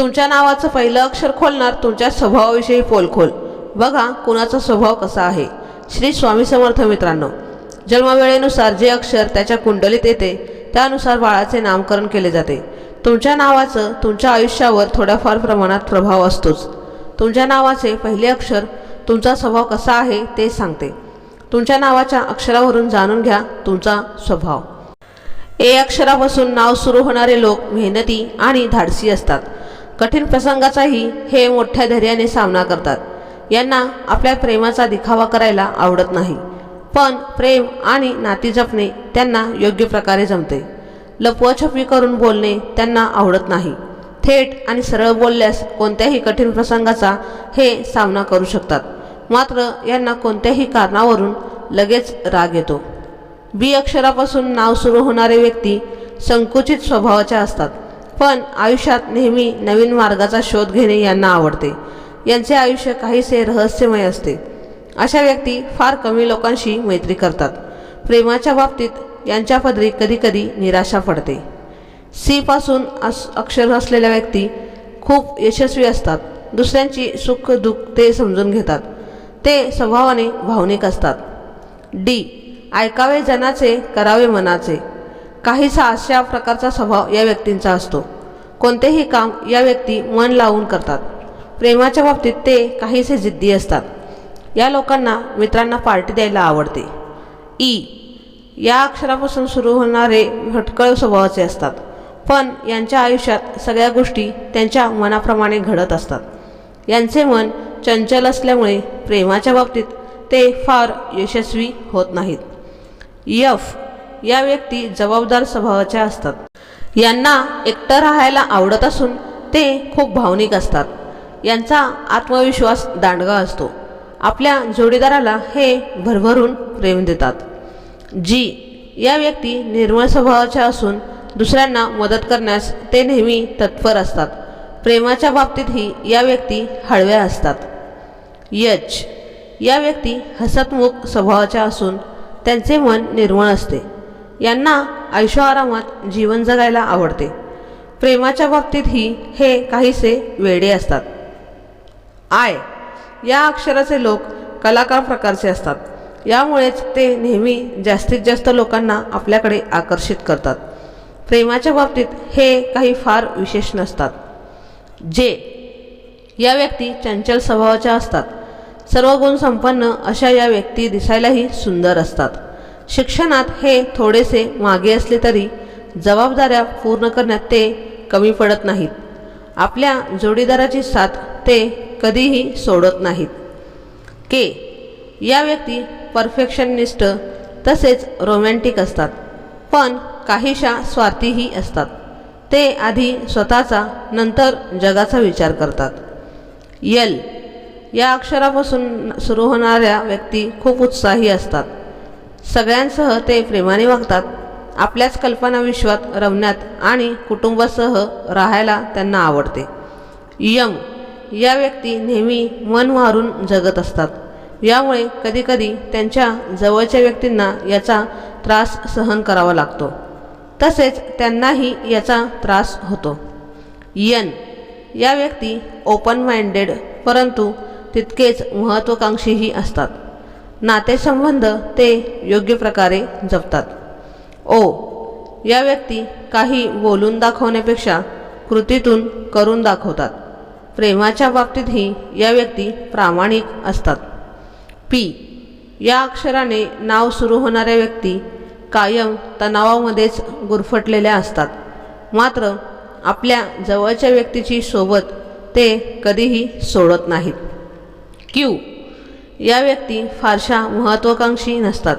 तुमच्या नावाचं पहिलं अक्षर खोलणार तुमच्या स्वभावाविषयी पोलखोल. बघा कुणाचा स्वभाव कसा आहे. श्री स्वामी समर्थ मित्रांनो जन्मवेळेनुसार जे अक्षर त्याच्या कुंडलीत येते त्यानुसार बाळाचे नामकरण केले जाते. तुमच्या नावाचं तुमच्या आयुष्यावर थोड्याफार प्रमाणात प्रभाव असतोच. तुमच्या नावाचे पहिले अक्षर तुमचा स्वभाव कसा आहे ते सांगते. तुमच्या नावाच्या अक्षरावरून जाणून घ्या तुमचा स्वभाव. ए अक्षरापासून नाव सुरू होणारे लोक मेहनती आणि धाडसी असतात. कठीण प्रसंगाचाही हे मोठ्या धैर्याने सामना करतात. यांना आपल्या प्रेमाचा दिखावा करायला आवडत नाही. पण प्रेम आणि नाती जपणे त्यांना योग्य प्रकारे जमते. लपवाछपवी करून बोलणे त्यांना आवडत नाही. थेट आणि सरळ बोलल्यास कोणत्याही कठीण प्रसंगाचा हे सामना करू शकतात. मात्र यांना कोणत्याही कारणावरून लगेच राग येतो. बी अक्षरापासून नाव सुरू होणारे व्यक्ती संकुचित स्वभावाच्या असतात. पण आयुष्यात नेहमी नवीन मार्गाचा शोध घेणे यांना आवडते. यांचे आयुष्य काहीसे रहस्यमय असते. अशा व्यक्ती फार कमी लोकांशी मैत्री करतात. प्रेमाच्या बाबतीत यांच्या पदरी कधीकधी निराशा पडते. सी पासून अस अक्षर असलेल्या व्यक्ती खूप यशस्वी असतात. दुसऱ्यांची सुख दुःख ते समजून घेतात. ते स्वभावाने भावनिक असतात. डी. ऐकावे जनाचे करावे मनाचे. काहीसा अशा प्रकारचा स्वभाव या व्यक्तींचा असतो. कोणतेही काम या व्यक्ती मन लावून करतात. प्रेमाच्या बाबतीत ते काहीसे जिद्दी असतात. या लोकांना मित्रांना पार्टी द्यायला आवडते. ई. या अक्षरापासून सुरू होणारे भटकळ स्वभावाचे असतात. पण यांच्या आयुष्यात सगळ्या गोष्टी त्यांच्या मनाप्रमाणे घडत असतात. यांचे मन चंचल असल्यामुळे प्रेमाच्या बाबतीत ते फार यशस्वी होत नाहीत. यफ. या व्यक्ती जबाबदार स्वभावाच्या असतात. यांना एकटं राहायला आवडत असून ते खूप भावनिक असतात. यांचा आत्मविश्वास दांडगा असतो. आपल्या जोडीदाराला हे भरभरून प्रेम देतात. जी या व्यक्ती निर्मळ स्वभावाच्या असून दुसऱ्यांना मदत करण्यास ते नेहमी तत्पर असतात. प्रेमाच्या बाबतीतही या व्यक्ती हळव्या असतात. यच. या व्यक्ती हसतमुख स्वभावाच्या असून त्यांचे मन निर्मळ असते. यांना ऐशोआरामात जीवन जगायला आवडते. प्रेमाच्या बाबतीतही हे काहीसे वेडे असतात. आय या अक्षराचे लोक कलाकार प्रकारचे असतात. यामुळेच ते नेहमी जास्तीत जास्त लोकांना आपल्याकडे आकर्षित करतात. प्रेमाच्या बाबतीत हे काही फार विशेष नसतात. जे या व्यक्ती चंचल स्वभावाच्या असतात. सर्व गुण संपन्न अशा या व्यक्ती दिसायलाही सुंदर असतात. शिक्षणात हे थोडेसे मागे असले तरी जबाबदाऱ्या पूर्ण करण्यात ते कमी पडत नाहीत. आपल्या जोडीदाराची साथ ते कधीही सोडत नाहीत. के. या व्यक्ती परफेक्शनिस्ट तसेच रोमॅन्टिक असतात पण काहीशा स्वार्थीही असतात. ते आधी स्वतःचा नंतर जगाचा विचार करतात. यल या अक्षरापासून सुरू होणाऱ्या व्यक्ती खूप उत्साही असतात. सगळ्यांसह ते प्रेमाने वागतात. आपल्याच कल्पना विश्वात रमण्यात आणि कुटुंबासह राहायला त्यांना आवडते. यम या व्यक्ती नेहमी मन मारून जगत असतात. यामुळे कधीकधी त्यांच्या जवळच्या व्यक्तींना याचा त्रास सहन करावा लागतो. तसेच त्यांनाही याचा त्रास होतो. यन या व्यक्ती ओपन माइंडेड परंतु तितकेच महत्त्वाकांक्षीही असतात. नातेसंबंध ते योग्य प्रकारे जपतात. ओ या व्यक्ती काही बोलून दाखवण्यापेक्षा कृतीतून करून दाखवतात. प्रेमाच्या बाबतीतही या व्यक्ती प्रामाणिक असतात. पी या अक्षराने नाव सुरू होणाऱ्या व्यक्ती कायम तणावामध्येच गुरफटलेल्या असतात. मात्र आपल्या जवळच्या व्यक्तीची सोबत ते कधीही सोडत नाहीत. क्यू या व्यक्ती फारशा महत्त्वाकांक्षी नसतात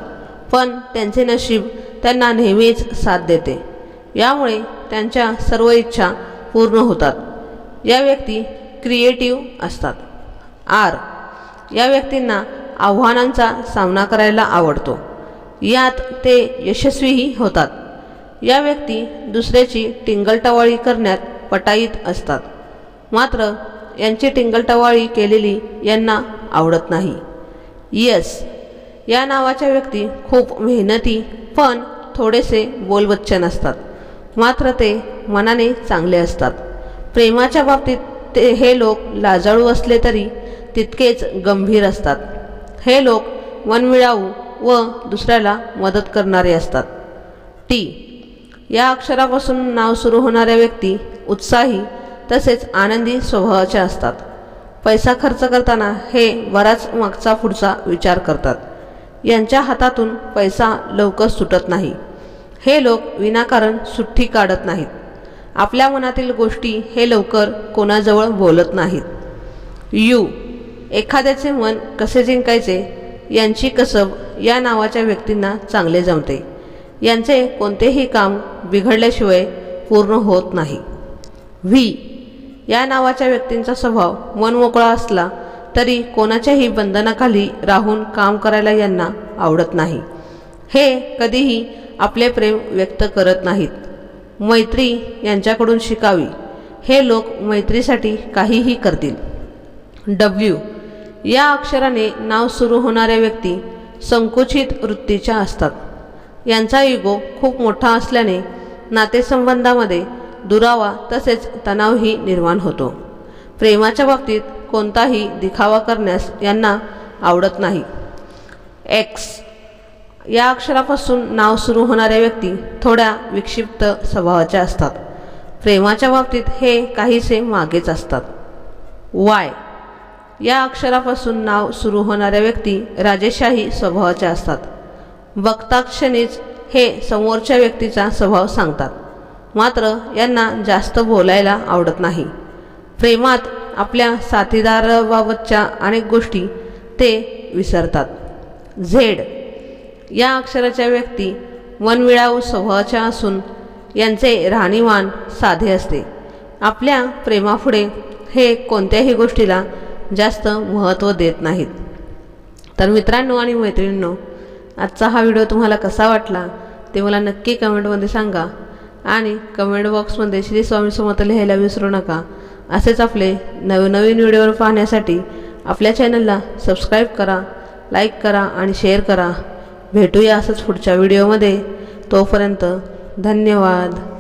पण त्यांचे नशीब त्यांना नेहमीच साथ देते. यामुळे त्यांच्या सर्व इच्छा पूर्ण होतात. या व्यक्ती क्रिएटिव्ह असतात. आर. या व्यक्तींना आव्हानांचा सामना करायला आवडतो. यात ते यशस्वीही होतात. या व्यक्ती दुसऱ्याची टिंगलटवाळी करण्यात पटाईत असतात. मात्र यांची टिंगलटवाळी केलेली यांना आवडत नाही. यस या नावाच्या व्यक्ती खूप मेहनती पण थोडेसे बोलबच्चन असतात. मात्र ते मनाने चांगले असतात. प्रेमाच्या बाबतीत ते हे लोक लाजाळू असले तरी तितकेच गंभीर असतात. हे लोक मनमिळावू व दुसऱ्याला मदत करणारे असतात. टी या अक्षरापासून नाव सुरू होणाऱ्या व्यक्ती उत्साही तसेच आनंदी स्वभावाच्या असतात. पैसा खर्च करताना हे बराच मागचा पुढचा विचार करतात. यांच्या हातातून पैसा लवकर सुटत नाही. हे लोक विनाकारण सुट्टी काढत नाहीत. आपल्या मनातील गोष्टी हे लवकर कोणाजवळ बोलत नाहीत. यू एखाद्याचे मन कसे जिंकायचे? यांची कसब या नावाच्या व्यक्तींना चांगले जमते. यांचे कोणतेही काम बिघडल्याशिवाय पूर्ण होत नाही. व्ही या नावाच्या व्यक्तींचा स्वभाव मनमोकळा असला तरी कोणाच्याही बंधनाखाली राहून काम करायला यांना आवडत नाही. हे कधीही आपले प्रेम व्यक्त करत नाहीत. मैत्री यांच्याकडून शिकावी हे लोक मैत्रीसाठी काहीही करतील. डब्ल्यू. या अक्षराने नाव सुरू होणाऱ्या व्यक्ती संकुचित वृत्तीच्या असतात. यांचा इगो खूप मोठा असल्याने नातेसंबंधामध्ये दुरावा तसेच तणावही निर्माण होतो. प्रेमाच्या बाबतीत कोणताही दिखावा करण्यास यांना आवडत नाही. एक्स या अक्षरापासून नाव सुरू होणाऱ्या व्यक्ती थोड्या विक्षिप्त स्वभावाच्या असतात. प्रेमाच्या बाबतीत हे काहीसे मागेच असतात. वाय या अक्षरापासून नाव सुरू होणाऱ्या व्यक्ती राजेशाही स्वभावाच्या असतात. बघताक्षणीच हे समोरच्या व्यक्तीचा स्वभाव सांगतात. मात्र यांना जास्त बोलायला आवडत नाही. प्रेमात आपल्या साथीदाराबाबतच्या अनेक गोष्टी ते विसरतात. झेड. या अक्षराच्या व्यक्ती वनविळाऊ स्वभावाच्या असून यांचे राहणीमान साधे असते. आपल्या प्रेमापुढे हे कोणत्याही गोष्टीला जास्त महत्त्व देत नाहीत. तर मित्रांनो आणि मैत्रिणींनो आजचा हा व्हिडिओ तुम्हाला कसा वाटला ते मला नक्की कमेंटमध्ये सांगा. आणि कमेंट बॉक्समध्ये श्री स्वामी समर्थ लिहायला विसरू नका. असेच आपले नवनवीन व्हिडिओवर पाहण्यासाठी आपल्या चॅनलला सबस्क्राईब करा लाईक करा आणि शेअर करा. भेटूया असंच पुढच्या व्हिडिओमध्ये. तोपर्यंत धन्यवाद.